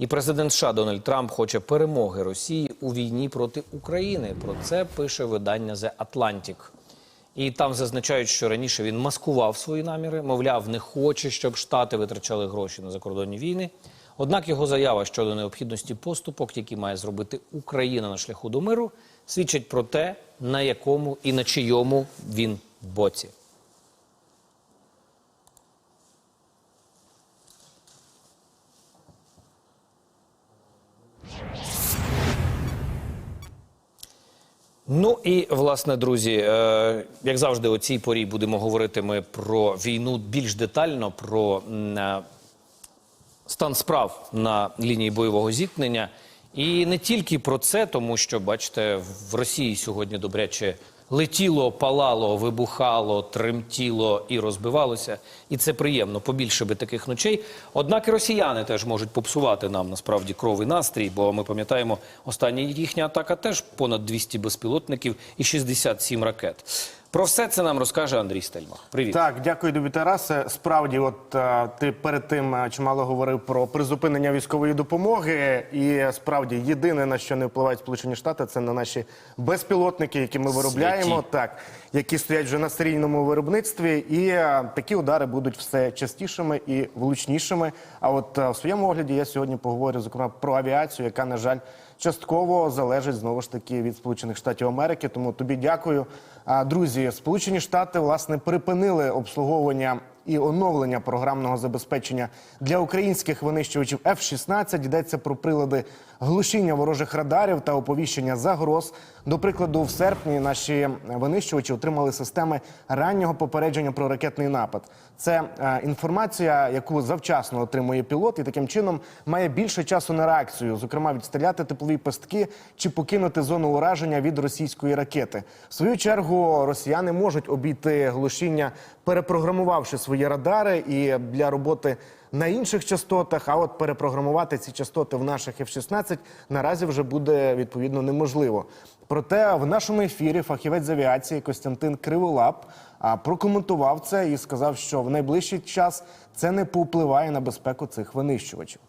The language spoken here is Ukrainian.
І президент США Дональд Трамп хоче перемоги Росії у війні проти України. Про це пише видання The Atlantic. І там зазначають, що раніше він маскував свої наміри, мовляв, не хоче, щоб Штати витрачали гроші на закордонні війни. Однак його заява щодо необхідності поступок, які має зробити Україна на шляху до миру, свідчить про те, на якому і на чийому він боці. Ну і власне, друзі, е, як завжди, о цій порі будемо говорити ми про війну більш детально, про е, стан справ на лінії бойового зіткнення. І не тільки про це, тому що, бачите, в Росії сьогодні добряче летіло, палало, вибухало, тремтіло і розбивалося. І це приємно, побільше би таких ночей. Однак і росіяни теж можуть попсувати нам насправді кров і настрій, бо ми пам'ятаємо, остання їхня атака теж понад 200 безпілотників і 67 ракет. Про все це нам розкаже Андрій Стельмах. Привіт. Так, дякую тобі, Тарасе. Справді, от е, ти перед тим е, чимало говорив про призупинення військової допомоги. І справді єдине на що не впливають Сполучені Штати, це на наші безпілотники, які ми виробляємо, Святі. так які стоять вже на серійному виробництві. І е, такі удари будуть все частішими і влучнішими. А от в своєму огляді я сьогодні поговорю зокрема про авіацію, яка на жаль частково залежить знову ж таки від Сполучених Штатів Америки. Тому тобі дякую. Друзі, Сполучені Штати власне припинили обслуговування і оновлення програмного забезпечення для українських винищувачів F-16. Йдеться про прилади глушіння ворожих радарів та оповіщення загроз. До прикладу, в серпні наші винищувачі отримали системи раннього попередження про ракетний напад. Це е, інформація, яку завчасно отримує пілот, і таким чином має більше часу на реакцію, зокрема відстріляти теплові пастки чи покинути зону ураження від російської ракети. В свою чергу росіяни можуть обійти глушіння, перепрограмувавши свої радари і для роботи на інших частотах. А от перепрограмувати ці частоти в наших F-16 наразі вже буде відповідно неможливо. Проте в нашому ефірі фахівець з авіації Костянтин Криволап прокоментував це і сказав, що в найближчий час це не повпливає на безпеку цих винищувачів.